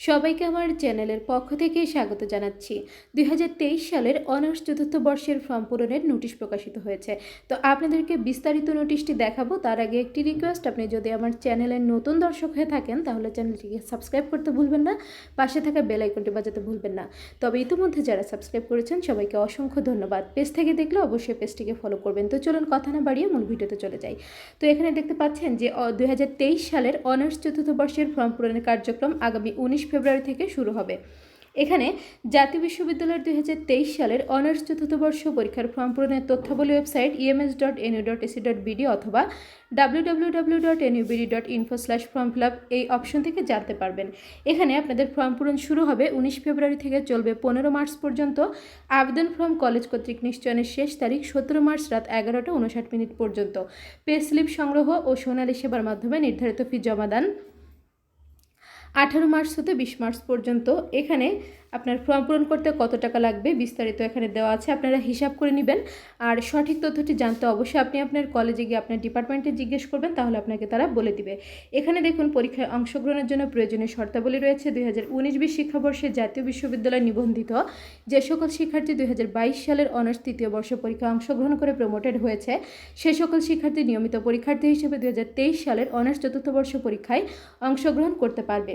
সবাইকে আমার চ্যানেলের পক্ষ থেকে স্বাগত জানাচ্ছি। দুই হাজার তেইশ সালের অনার্স চতুর্থ বর্ষের ফর্ম পূরণের নোটিশ প্রকাশিত হয়েছে। তো আপনাদেরকে বিস্তারিত নোটিশটি দেখাবো। তার আগে একটি রিকোয়েস্ট আপনি যদি আমার চ্যানেলের নতুন দর্শক হয়ে থাকেন, তাহলে চ্যানেলটিকে সাবস্ক্রাইব করতে ভুলবেন না। পাশে থাকা বেল আইকনটি বাজাতে ভুলবেন না। তবে ইতিমধ্যে যারা সাবস্ক্রাইব করেছেন, সবাইকে অসংখ্য ধন্যবাদ। পেজ থেকে দেখলে অবশ্যই পেজটিকে ফলো করবেন। তো চলুন কথা না বাড়িয়ে মূল ভিডিওতে চলে যাই। তো এখানে দেখতে পাচ্ছেন যে দুই হাজার তেইশ সালের অনার্স চতুর্থ বর্ষের ফর্ম পূরণের কার্যক্রম আগামী উনিশ ফেব্রুয়ারি থেকে শুরু হবে। এখানে জাতীয় বিশ্ববিদ্যালয়ের দুই হাজার তেইশ সালের অনার্স চতুর্থ বর্ষ পরীক্ষার ফর্ম পূরণের তথ্যাবলী website EMS dot NU dot AC dot BD অথবা W W W dot NUBD dot info slash form fill up এই অপশন থেকে জানতে পারবেন। এখানে আপনাদের ফর্ম পূরণ শুরু হবে উনিশ ফেব্রুয়ারি থেকে চলবে পনেরো মার্চ পর্যন্ত। আবেদন ফর্ম কলেজ কর্তৃক নিশ্চয়নের শেষ তারিখ সতেরো মার্চ রাত এগারোটা উনষাট মিনিট পর্যন্ত। পে স্লিপ সংগ্রহ ও সোনালী সেবার মাধ্যমে নির্ধারিত ফি জমা দান। আঠারো মার্চ হতে বিশ মার্চ পর্যন্ত এখানে আপনার ফর্ম পূরণ করতে কত টাকা লাগবে বিস্তারিত এখানে দেওয়া আছে, আপনারা হিসাব করে নেবেন। আর সঠিক তথ্যটি জানতে অবশ্যই আপনি আপনার কলেজে গিয়ে আপনার ডিপার্টমেন্টে জিজ্ঞেস করবেন, তাহলে আপনাকে তারা বলে দিবে। এখানে দেখুন, পরীক্ষায় অংশগ্রহণের জন্য প্রয়োজনীয় শর্তাবলী রয়েছে। দুই হাজার উনিশ বিশ শিক্ষাবর্ষে জাতীয় বিশ্ববিদ্যালয় নিবন্ধিত। যে সকল শিক্ষার্থী দুই হাজার বাইশ সালের অনার্স তৃতীয় বর্ষ পরীক্ষায় অংশগ্রহণ করে প্রমোটেড হয়েছে, সে সকল শিক্ষার্থী নিয়মিত পরীক্ষার্থী হিসেবে দুই হাজার তেইশ সালের অনার্স চতুর্থ বর্ষ পরীক্ষায় অংশগ্রহণ করতে পারবে।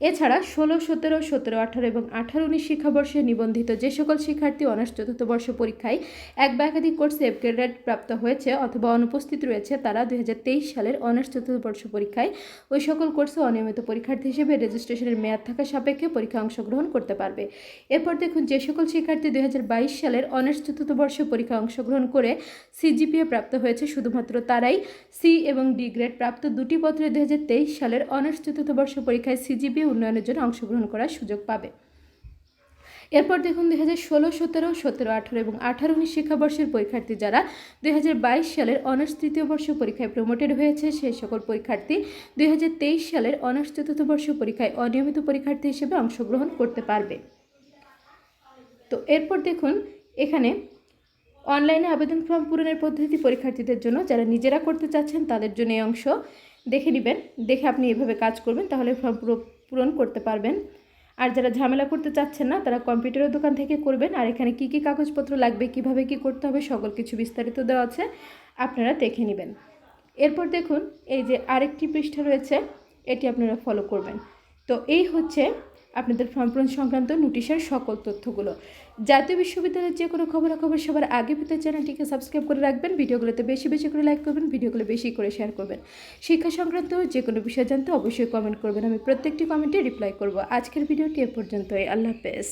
এছাড়া ষোলো, সতেরো সতেরো, আঠারো এবং আঠারো উনিশ শিক্ষাবর্ষে নিবন্ধিত যে সকল শিক্ষার্থী অনার্স চতুর্থ বর্ষ পরীক্ষায় এক বা একাধিক কোর্সে গ্রেড প্রাপ্ত হয়েছে অথবা অনুপস্থিত রয়েছে, তারা দু হাজার তেইশ সালের অনার্স চতুর্থ বর্ষ পরীক্ষায় ওই সকল কোর্সে অনিয়মিত পরীক্ষার্থী হিসেবে রেজিস্ট্রেশনের মেয়াদ থাকা সাপেক্ষে পরীক্ষা অংশগ্রহণ করতে পারবে। এরপর দেখুন, যে সকল শিক্ষার্থী দুই হাজার বাইশ সালের অনার্স চতুর্থ বর্ষ পরীক্ষা অংশগ্রহণ করে সিজিপিএ প্রাপ্ত হয়েছে, শুধুমাত্র তারাই সি এবং ডি গ্রেড প্রাপ্ত দুটি পত্রে দুই হাজার তেইশ সালের অনার্স চতুর্থ বর্ষ পরীক্ষায় সিজিপিএ উন্নয়নের জন্য অংশগ্রহণ করার সুযোগ পাবে। এরপর দেখুন দুই হাজার ষোলো, সতেরো সতেরো, আঠারো এবং আঠারো উনিশ শিক্ষাবর্ষের পরীক্ষার্থী যারা দুই হাজার বাইশ সালের অনার্স তৃতীয় বর্ষ পরীক্ষায় প্রমোটেড হয়েছে, সেই সকল পরীক্ষার্থী দুই হাজার তেইশ সালের অনার্স চতুর্থ বর্ষ পরীক্ষায় অনিয়মিত পরীক্ষার্থী হিসেবে অংশগ্রহণ করতে পারবে। তো এরপর দেখুন এখানে অনলাইনে আবেদন ফর্ম পূরণের পদ্ধতি পরীক্ষার্থীদের জন্য, যারা নিজেরা করতে চাচ্ছেন তাদের জন্য এই অংশ দেখে নেবেন। দেখে আপনি এভাবে কাজ করবেন, তাহলে ফর্ম পূরণ করতে পারবেন। আর যারা ঝামেলা করতে চাচ্ছেন না, তারা কম্পিউটারের দোকান থেকে করবেন। আর এখানে কি কি কাগজপত্র লাগবে, কীভাবে কি করতে হবে, সকল কিছু বিস্তারিত দেওয়া আছে, আপনারা দেখে নেবেন। এরপর দেখুন, এই যে আরেকটি পৃষ্ঠা রয়েছে, এটি আপনারা ফলো করবেন। তো এই হচ্ছে আপনাদের ফর্ম পূরণ সংক্রান্ত নোটিশের সকল তথ্যগুলো। জাতীয় বিশ্ববিদ্যালয়ের যে কোনো খবরাখবর সবার আগে পেতে চ্যানেলটিকে সাবস্ক্রাইব করে রাখবেন, ভিডিওগুলোতে বেশি বেশি করে লাইক করবেন, ভিডিওগুলো বেশি করে শেয়ার করবেন। শিক্ষা সংক্রান্ত যে কোনো বিষয় জানতে অবশ্যই কমেন্ট করবেন, আমি প্রত্যেকটি কমেন্টে রিপ্লাই করব। আজকের ভিডিওটি এ পর্যন্তই, আল্লাহ হাফেজ।